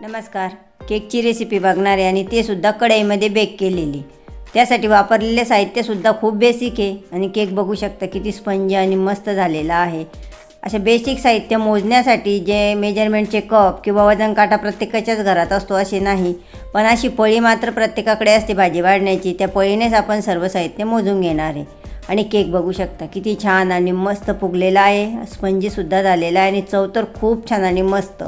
नमस्कार. केकची रेसिपी बघणार आहे आणि ते सुद्धा कढईमध्ये बेक केलेली. त्यासाठी वापरलेले साहित्यसुद्धा खूप बेसिक आहे आणि केक बघू शकता किती स्पंज आणि मस्त झालेला आहे. अशा बेसिक साहित्य मोजण्यासाठी जे मेजरमेंटचे कप किंवा वजन काटा प्रत्येकाच्याच घरात असतो असे नाही. पण अशी पळी मात्र प्रत्येकाकडे असते भाजी वाढण्याची. त्या पळीनेच आपण सर्व साहित्य मोजून घेणार आहे. आणि केक बघू शकता किती छान आणि मस्त फुगलेला आहे. स्पंजीसुद्धा झालेला आहे आणि चव तर खूप छान आणि मस्त.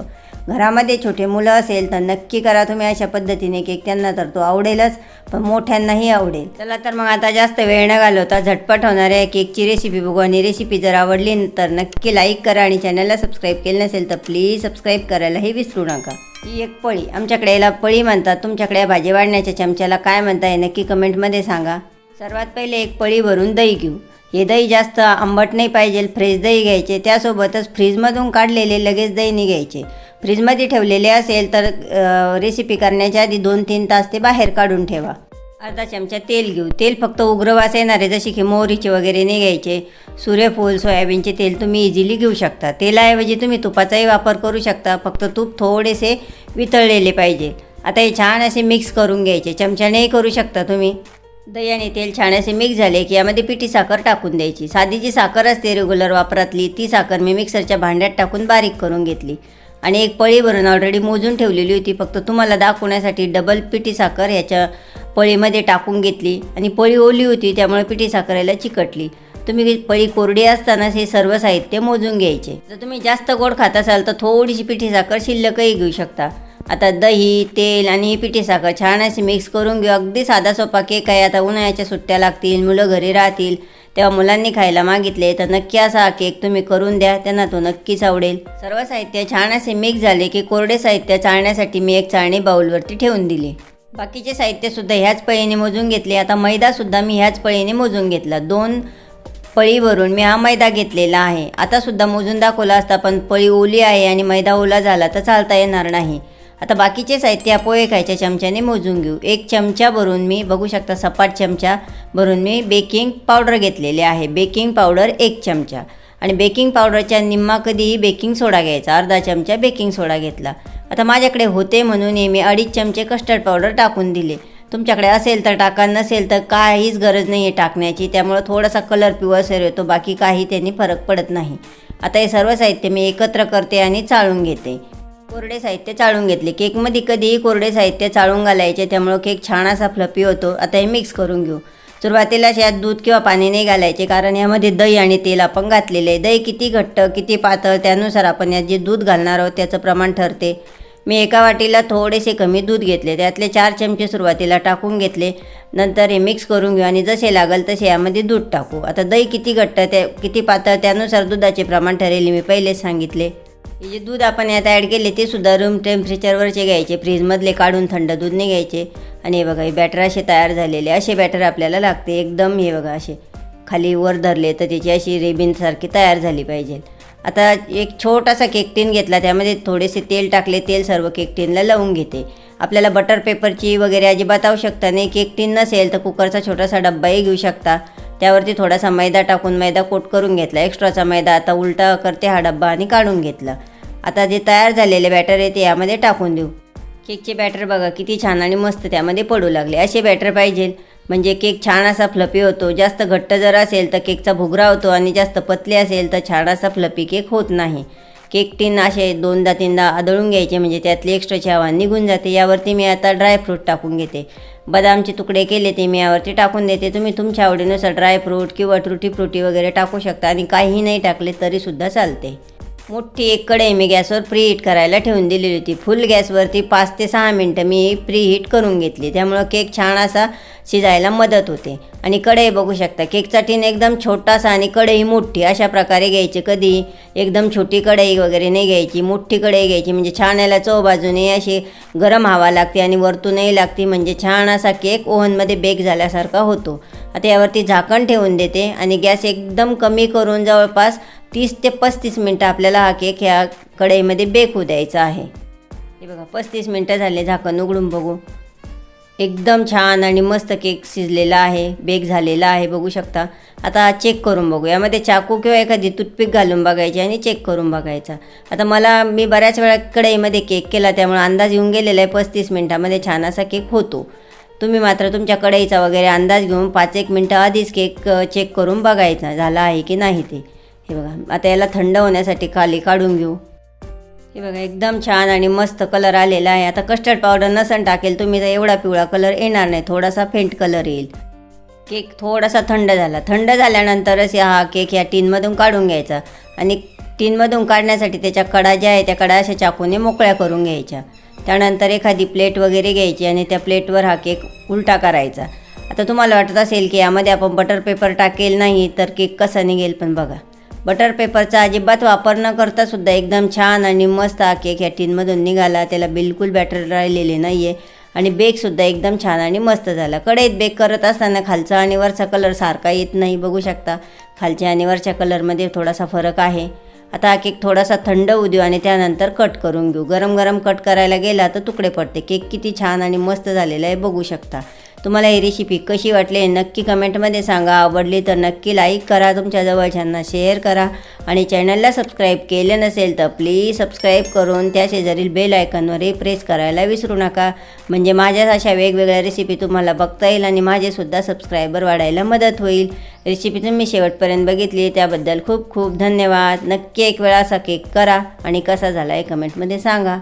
घरामध्ये छोटे मुलं असेल तर नक्की करा तुम्ही अशा पद्धतीने केक. त्यांना तर तो आवडेलच पण मोठ्यांनाही आवडेल. चला तर मग आता जास्त वेळ न घालवता झटपट होणाऱ्या केकची रेसिपी बघू. आणि रेसिपी जर आवडली तर नक्की लाईक करा आणि चॅनलला सबस्क्राईब केलं नसेल तर प्लीज सबस्क्राईब करायलाही विसरू नका. ही एक पळी. आमच्याकडे याला पळी म्हणतात. तुमच्याकडे भाजी वाढण्याच्या चमच्याला काय म्हणताय नक्की कमेंटमध्ये सांगा. सर्वात पहिले एक पळी भरून दही घेऊ. हे दही जास्त आंबट नाही पाहिजे फ्रेश दही घ्यायचे. त्यासोबतच फ्रीजमधून काढलेले लगेच दही निघायचे फ्रीजमध्ये ठेवलेले असेल तर रेसिपी करण्याच्या आधी दोन तीन तास ते बाहेर काढून ठेवा. अर्धा चमचा तेल घेऊ. तेल फक्त उग्रवास येणारे जसे की मोहरीचे वगैरे नाही घ्यायचे. सूर्यफूल सोयाबीनचे तेल तुम्ही इझिली घेऊ शकता. तेलाऐवजी तुम्ही तुपाचाही वापर करू शकता. फक्त तूप थोडेसे वितळलेले पाहिजे. आता हे छान असे मिक्स करून घ्यायचे. चमच्यानेही करू शकता तुम्ही. दही आणि तेल छान असे मिक्स झाले की यामध्ये पिठी साखर टाकून द्यायची. साधी जी साखर असते रेग्युलर वापरातली. ती साखर मी मिक्सरच्या भांड्यात टाकून बारीक करून घेतली. आणि एक पळी भरून ऑलरेडी मोजून ठेवलेली होती. फक्त तुम्हाला दाखवण्यासाठी डबल पिठी साखर ह्याच्या पळीमध्ये टाकून घेतली आणि पळी ओली होती त्यामुळे पिठी साखर याला चिकटली. तुम्ही पळी कोरडी असतानाच हे सर्व साहित्य मोजून घ्यायचे. जर तुम्ही जास्त गोड खात असाल तर थोडीशी पिठी साखर शिल्लकही घेऊ शकता. आता दही तेल आणि ही पिठी साखर छान अशी मिक्स करून घेऊ. अगदी साधा सोपा केक आहे. आता उन्हाळ्याच्या सुट्ट्या लागतील मुलं घरी राहतील. तेव्हा मुलांनी खायला मागितले तर नक्की असा हा केक तुम्ही करून द्या त्यांना तो नक्कीच आवडेल. सर्व साहित्य छान असे मिक्स झाले की कोरडे साहित्य चाळण्यासाठी मी एक चाळणी बाऊलवरती ठेवून दिली. बाकीचे साहित्यसुद्धा ह्याच पळीने मोजून घेतले. आता मैदासुद्धा मी ह्याच पळीने मोजून घेतला. दोन पळी भरून मी हा मैदा घेतलेला आहे. आता सुद्धा मोजून दाखवला असता पण पळी ओली आहे आणि मैदा ओला झाला तर चालता येणार नाही. आता बाकीचे साहित्य पोहे खायच्या चमच्याने मोजून घेऊ. एक चमचा भरून मी बघू शकता सपाट चमचा भरून मी बेकिंग पावडर घेतलेले आहे. बेकिंग पावडर एक चमचा. आणि बेकिंग पावडरच्या निम्मा कधीही बेकिंग सोडा घ्यायचा. अर्धा चमचा बेकिंग सोडा घेतला. आता माझ्याकडे होते म्हणून हे मी अडीच चमचे कस्टर्ड पावडर टाकून दिले. तुमच्याकडे असेल तर टाका नसेल तर काहीच गरज नाही आहे टाकण्याची. त्यामुळं थोडासा कलर पिवळसर येतो. बाकी काही त्यांनी फरक पडत नाही. आता हे सर्व साहित्य मी एकत्र करते आणि चाळून घेते. कोरडे साहित्य चाळून घेतले. केकमध्ये कधीही कोरडे साहित्य चाळून घालायचे त्यामुळं केक छान असा फ्लपी होतो. आता हे मिक्स करून घेऊ. सुरुवातीला यात दूध किंवा पाणी नाही घालायचे कारण यामध्ये दही आणि तेल आपण घातलेले आहे. दही किती घट्ट किती पातळ त्यानुसार आपण यात जे दूध घालणार आहोत त्याचं प्रमाण ठरते. मी एका वाटीला थोडेसे कमी दूध घेतले. त्यातले चार चमचे सुरुवातीला टाकून घेतले. नंतर हे मिक्स करून घेऊ आणि जसे लागेल तसे यामध्ये दूध टाकू. आता दही किती घट्ट त्या किती पातळ त्यानुसार दुधाचे प्रमाण ठरेल मी पहिलेच सांगितले. हे जे दूध आपण यात ॲड केले ते सुद्धा रूम टेम्परेचरवरचे घ्यायचे. फ्रीजमधले काढून थंड दूध नाही घ्यायचे. आणि हे बघा हे बॅटर असे तयार झालेले. असे बॅटर आपल्याला लागते. एकदम हे बघा असे खाली वर धरले तर त्याची अशी रेबिनसारखी तयार झाली पाहिजे. आता एक छोटासा केकटीन घेतला. त्यामध्ये थोडेसे तेल टाकले. तेल सर्व केकटीनला लावून घेते. आपल्याला बटर पेपरची वगैरे अजिबात आवश्यकता नाही. केकटीन नसेल तर कुकरचा छोटासा डब्बाही घेऊ शकता. त्यावरती थोडासा मैदा टाकून मैदा कोट करून घेतला. एक्स्ट्राचा मैदा आता उलटा करते हा डब्बा आणि काढून घेतला. आता जे तयार झालेले बॅटर आहे ते यामध्ये टाकून देऊ. केकचे बॅटर बघा किती छान आणि मस्त त्यामध्ये पडू लागले. असे बॅटर पाहिजे. म्हणजे केक छान असा फ्लपी होतो. जास्त घट्ट जर असेल तर केकचा भुगरा होतो आणि जास्त पतले असेल तर छान असा फ्लपी केक होत नाही. केक टीन असे दोनदा तीनदा आदळून घ्यायचे म्हणजे त्यातली एक्स्ट्राची हवा निघून जाते. यावरती मी आता ड्रायफ्रूट टाकून घेते. बदामचे तुकडे केले ते मी यावरती टाकून देते. तुम्ही तुमच्या आवडीनुसार ड्रायफ्रूट किंवा त्रुटी फ्रुटी वगैरे टाकू शकता आणि काहीही नाही टाकले तरीसुद्धा चालते. मोठी एक कढई मी गॅसवर प्रीहीट करायला ठेवून दिलेली होती. फुल गॅसवरती पाच ते सहा मिनटं मी प्रीहीट करून घेतली. त्यामुळं केक छान असा शिजायला मदत होते. आणि कढई बघू शकता केकचा टीन एकदम छोटासा आणि कढई मोठी. अशा प्रकारे घ्यायची. कधी एकदम छोटी कढई वगैरे नाही घ्यायची. मोठी कढई घ्यायची. म्हणजे छान याला चव बाजूने अशी गरम हवा लागते आणि वरतूनही लागते. म्हणजे छान असा केक ओव्हनमध्ये बेक झाल्यासारखा होतो. आता यावरती झाकण ठेवून देते आणि गॅस एकदम कमी करून जवळपास तीस ते पस्तीस मिनटं आपल्याला हा केक ह्या कढईमध्ये बेक होऊ द्यायचा आहे. हे बघा पस्तीस मिनटं झाले झाकण उघडून बघू. एकदम छान आणि मस्त केक शिजलेला आहे बेक झालेला आहे बघू शकता. आता चेक करून बघू. यामध्ये चाकू किंवा एखादी टूथपिक घालून बघायची आणि चेक करून बघायचा. आता मला मी बऱ्याच वेळा कढईमध्ये केक केला त्यामुळे अंदाज येऊन गेलेला आहे पस्तीस मिनटामध्ये छान असा केक होतो. तुम्ही मात्र तुमच्या कढईचा वगैरे अंदाज घेऊन पाच एक मिनटं आधीच केक चेक करून बघायचा झाला आहे की नाही ते. हे बघा आता याला थंड होण्यासाठी खाली काढून घेऊ. हे बघा एकदम छान आणि मस्त कलर आलेला आहे. आता कस्टर्ड पावडर नसन टाकेल तुम्ही तर एवढा पिवळा कलर येणार नाही. थोडासा फेंट कलर येईल. केक थोडासा थंड झाला. थंड झाल्यानंतरच हा केक या टीनमधून काढून घ्यायचा. आणि टीनमधून काढण्यासाठी त्याच्या कडा ज्या आहे त्या कडा अशा चाकूने मोकळ्या करून घ्यायच्या. त्यानंतर एखादी प्लेट वगैरे घ्यायची आणि त्या प्लेटवर हा केक उलटा करायचा. आता तुम्हाला वाटत असेल की यामध्ये आपण बटर पेपर टाकेल नाही तर केक कसा निघेल पण बघा. बटर पेपरचा अजिबात वापर न करता सुद्धा एकदम छान आणि मस्त हा केक या टीनमधून निघाला. त्याला बिलकुल बॅटर राहिलेले नाही आहे आणि बेकसुद्धा एकदम छान आणि मस्त झाला. कढईत बेक करत असताना खालचा आणि वरचा कलर सारखा येत नाही बघू शकता. खालच्या आणि वरच्या कलरमध्ये थोडासा फरक आहे. आता हा केक थोडासा थंड होऊ देऊ आणि त्यानंतर कट करून घेऊ. गरम गरम कट करायला गेला तर तुकडे पडते. केक किती छान आणि मस्त झालेला आहे बघू शकता. तुम्हाला ही रेसिपी कशी वाटली नक्की कमेंटमध्ये सांगा. आवडली तर नक्की लाईक करा. तुमच्या जवळच्यांना शेअर करा. आणि चॅनलला सबस्क्राईब केले नसेल तर प्लीज सबस्क्राईब करून त्या शेजारील बेल आयकॉनवरही प्रेस करायला विसरू नका. म्हणजे माझ्या अशा वेगवेगळ्या रेसिपी तुम्हाला बघता येईल आणि माझेसुद्धा सबस्क्रायबर वाढायला मदत होईल. रेसिपी तुम्ही शेवटपर्यंत बघितली त्याबद्दल खूप खूप धन्यवाद. नक्की एक वेळा असा केक करा आणि कसा झाला आहे कमेंटमध्ये सांगा.